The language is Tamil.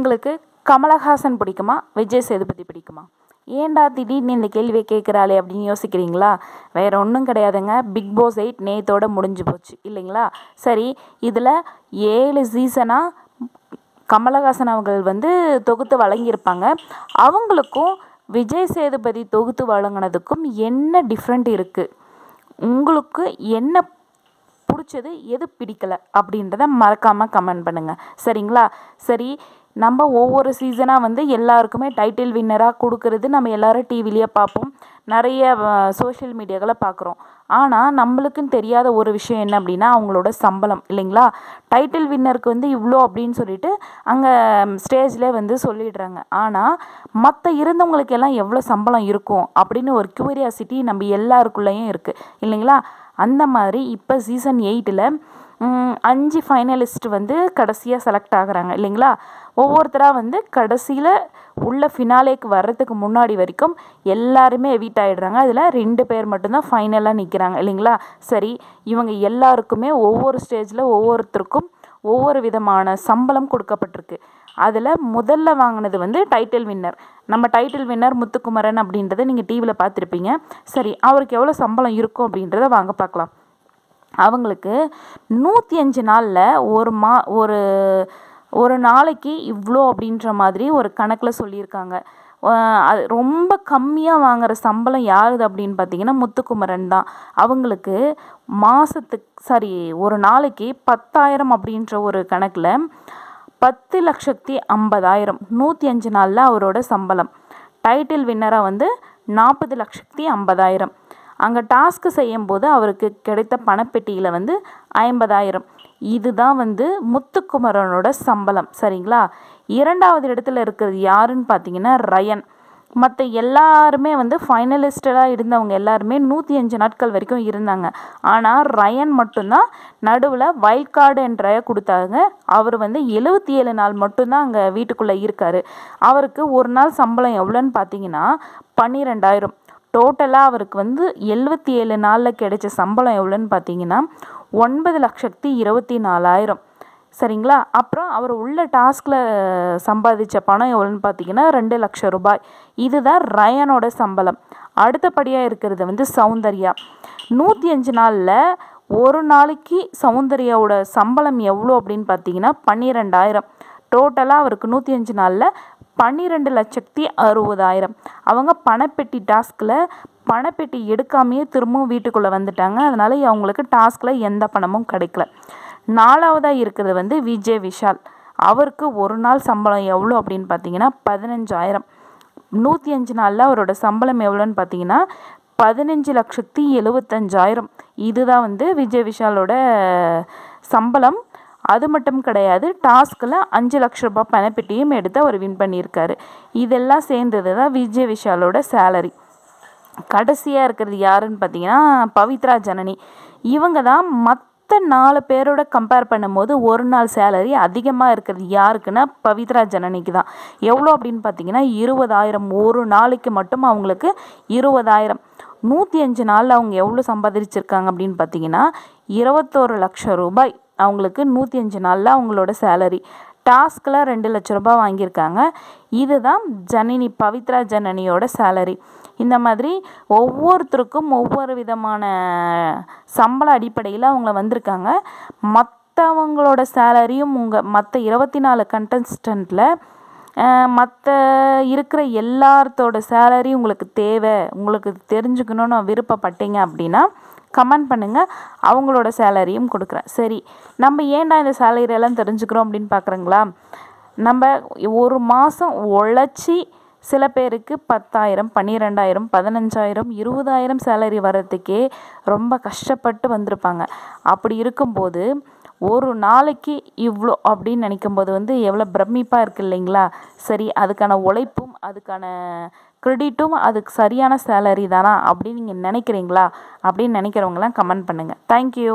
உங்களுக்கு கமலஹாசன் பிடிக்குமா? விஜய் சேதுபதி பிடிக்குமா? ஏன்டா திடீர்னு இந்த கேள்வியை கேட்குறாளே அப்படின்னு யோசிக்கிறீங்களா? வேற ஒன்றும் கிடையாதுங்க. பிக் பாஸ் எயிட் நேத்தோட முடிஞ்சு போச்சு. இல்லைங்களா? சரி இதில் ஏழு சீசனாக கமலஹாசன் அவர்கள் வந்து தொகுத்து வழங்கியிருப்பாங்க. அவங்களுக்கும் விஜய் சேதுபதி தொகுத்து வழங்கினதுக்கும் என்ன டிஃப்ரெண்ட் இருக்குது உங்களுக்கு என்ன பிடிச்சது எது பிடிக்கல அப்படின்றத மறக்காமல் கமெண்ட் பண்ணுங்கள் சரிங்களா? சரி நம்ம ஒவ்வொரு சீசனாக வந்து எல்லாருக்குமே டைட்டில் வின்னராக கொடுக்கறது நம்ம எல்லாரும் டிவிலேயே பார்ப்போம். நிறைய சோஷியல் மீடியாக்களை பார்க்குறோம். ஆனால் நம்மளுக்குன்னு தெரியாத ஒரு விஷயம் என்ன அப்படின்னா அவங்களோட சம்பளம் இல்லைங்களா? டைட்டில் வின்னருக்கு வந்து இவ்வளோ அப்படின்னு சொல்லிட்டு அங்கே ஸ்டேஜ்லேயே வந்து சொல்லிடுறாங்க. ஆனால் மற்ற இருந்தவங்களுக்கு எல்லாம் எவ்வளோ சம்பளம் இருக்கும் அப்படின்னு ஒரு க்யூரியாசிட்டி நம்ம எல்லாருக்குள்ளேயும் இருக்குது இல்லைங்களா? அந்த மாதிரி இப்போ சீசன் எயிட்டில் அஞ்சு ஃபைனலிஸ்ட் வந்து கடைசியாக செலக்ட் ஆகுறாங்க இல்லைங்களா? ஒவ்வொருத்தராக வந்து கடைசியில் உள்ள ஃபினாலேக்கு வர்றதுக்கு முன்னாடி வரைக்கும் எல்லாருமே எவிட் ஆகிடுறாங்க அதில் ரெண்டு பேர் மட்டும்தான் ஃபைனலாக நிற்கிறாங்க இல்லைங்களா? சரி இவங்க எல்லாருக்குமே ஒவ்வொரு ஸ்டேஜில் ஒவ்வொருத்தருக்கும் ஒவ்வொரு விதமான சம்பளம் கொடுக்கப்பட்டிருக்கு. அதில் முதல்ல வாங்கினது வந்து டைட்டில் வின்னர் நம்ம டைட்டில் வின்னர் முத்துக்குமரன் அப்படின்றத நீங்கள் டிவியில் பார்த்துருப்பீங்க. சரி அவருக்கு எவ்வளோ சம்பளம் இருக்கும் அப்படின்றத வாங்க பார்க்கலாம். அவங்களுக்கு நூற்றி அஞ்சு நாளில் ஒரு மா ஒரு ஒரு நாளைக்கு இவ்வளோ அப்படின்ற மாதிரி ஒரு கணக்கில் சொல்லியிருக்காங்க. அது ரொம்ப கம்மியாக வாங்குகிற சம்பளம் யாருது அப்படின்னு பார்த்தீங்கன்னா முத்துக்குமரன் தான். அவங்களுக்கு மாதத்துக்கு சாரி ஒரு நாளைக்கு பத்தாயிரம் அப்படின்ற ஒரு கணக்கில் பத்து லட்சத்தி ஐம்பதாயிரம் நூற்றி அஞ்சு நாளில் அவரோட சம்பளம். டைட்டில் வின்னராக வந்து நாற்பது லட்சத்தி ஐம்பதாயிரம். அங்கே டாஸ்க்கு செய்யும்போது அவருக்கு கிடைத்த பணப்பெட்டியில் வந்து ஐம்பதாயிரம். இதுதான் வந்து முத்துக்குமரனோட சம்பளம் சரிங்களா? இரண்டாவது இடத்துல இருக்கிறது யாருன்னு பார்த்தீங்கன்னா ரயன். மற்ற எல்லாருமே வந்து ஃபைனலிஸ்டடாக இருந்தவங்க எல்லாருமே நூற்றி அஞ்சு நாட்கள் வரைக்கும் இருந்தாங்க. ஆனால் ரயன் மட்டும்தான் நடுவில் வைல்ட் கார்டு என்ற கொடுத்தாங்க. அவர் வந்து எழுபத்தி ஏழு நாள் மட்டும்தான் அங்கே வீட்டுக்குள்ளே இருக்கார். அவருக்கு ஒரு நாள் சம்பளம் எவ்வளோன்னு பார்த்தீங்கன்னா பன்னிரெண்டாயிரம். டோட்டலாக அவருக்கு வந்து எழுபத்தி ஏழு நாளில் கிடைச்ச சம்பளம் எவ்வளோன்னு பார்த்தீங்கன்னா ஒன்பது லட்சத்தி இருபத்தி நாலாயிரம். சரிங்களா? அப்புறம் அவர் உள்ள டாஸ்கில் சம்பாதிச்ச பணம் எவ்வளோன்னு பார்த்தீங்கன்னா ரெண்டு லட்சம் ரூபாய். இதுதான் ரயனோட சம்பளம். அடுத்தபடியாக இருக்கிறது வந்து சௌந்தர்யா. நூற்றி அஞ்சு நாளில் ஒரு நாளைக்கு சௌந்தர்யாவோட சம்பளம் எவ்வளோ அப்படின்னு பார்த்தீங்கன்னா பன்னிரெண்டாயிரம். டோட்டலாக அவருக்கு நூற்றி அஞ்சு நாளில் பன்னிரெண்டு லட்சத்தி அறுபதாயிரம். அவங்க பணப்பெட்டி டாஸ்கில் பணப்பெட்டி எடுக்காமையே திரும்பவும் வீட்டுக்குள்ளே வந்துட்டாங்க. அதனால் அவங்களுக்கு டாஸ்கில் எந்த பணமும் கிடைக்கல. நாலாவதாக இருக்கிறது வந்து விஜய் விஷால். அவருக்கு ஒரு நாள் சம்பளம் எவ்வளோ அப்படின்னு பார்த்தீங்கன்னா பதினஞ்சாயிரம். நூற்றி அஞ்சு நாளில் அவரோட சம்பளம் எவ்வளோன்னு பார்த்தீங்கன்னா பதினஞ்சு லட்சத்தி எழுபத்தஞ்சாயிரம் இதுதான் வந்து விஜய் விஷாலோட சம்பளம். அது மட்டும் கிடையாது டாஸ்கில் அஞ்சு லட்ச ரூபாய் பணப்பெட்டியும் எடுத்து அவர் வின் பண்ணியிருக்காரு. இதெல்லாம் சேர்ந்தது தான் விஜய் விஷாலோட சேலரி கடைசியாக இருக்கிறது யாருன்னு பார்த்தீங்கன்னா பவித்ரா ஜனனி. இவங்க தான் மற்ற நாலு பேரோட கம்பேர் பண்ணும்போது ஒரு நாள் சேலரி அதிகமாக இருக்கிறது யாருக்குன்னா பவித்ரா ஜனனிக்கு தான். எவ்வளோ அப்படின்னு பார்த்தீங்கன்னா இருபதாயிரம். ஒரு நாளைக்கு மட்டும் அவங்களுக்கு இருபதாயிரம். நூற்றி அஞ்சு நாளில் அவங்க எவ்வளோ சம்பாதிச்சிருக்காங்க அப்படின்னு பார்த்தீங்கன்னா இருபத்தோரு லட்சம் ரூபாய். அவங்களுக்கு நூற்றி அஞ்சு நாளில் அவங்களோட சேலரி டாஸ்கில் ரெண்டு லட்ச ரூபாய் வாங்கியிருக்காங்க. இதுதான் ஜனனி பவித்ரா ஜனனியோட சேலரி இந்த மாதிரி ஒவ்வொருத்தருக்கும் ஒவ்வொரு விதமான சம்பள அடிப்படையில் அவங்க வந்திருக்காங்க. மற்றவங்களோட சேலரியும் உங்கள் மற்ற இருபத்தி நாலு கண்டஸ்டண்ட்டில் மற்ற இருக்கிற எல்லாத்தோட சேலரி உங்களுக்கு தேவை உங்களுக்கு தெரிஞ்சுக்கணுன்னு விருப்பப்பட்டீங்க அப்படின்னா கமெண்ட் பண்ணுங்கள் அவங்களோட சேலரியும் கொடுக்குறேன். சரி நம்ம ஏன்டா இந்த சேலரியெல்லாம் தெரிஞ்சுக்கிறோம் அப்படின்னு பார்க்குறீங்களா? நம்ம ஒரு மாதம் உழைச்சி சில பேருக்கு பத்தாயிரம் பன்னிரெண்டாயிரம் பதினஞ்சாயிரம் இருபதாயிரம் சேலரி வர்றதுக்கே ரொம்ப கஷ்டப்பட்டு வந்திருப்பாங்க. அப்படி இருக்கும்போது ஒரு நாளைக்கு இவ்வளோ அப்படின்னு நினைக்கும்போது வந்து எவ்வளோ பிரமிப்பாக இருக்குது இல்லைங்களா? சரி அதுக்கான உழைப்பும் அதுக்கான க்ரெடிட்டும் அதுக்கு சரியான சேலரி தானா அப்படின்னு நீங்கள் நினைக்கிறீங்களா? அப்படின்னு நினைக்கிறவங்களாம் கமெண்ட் பண்ணுங்கள் தேங்க்யூ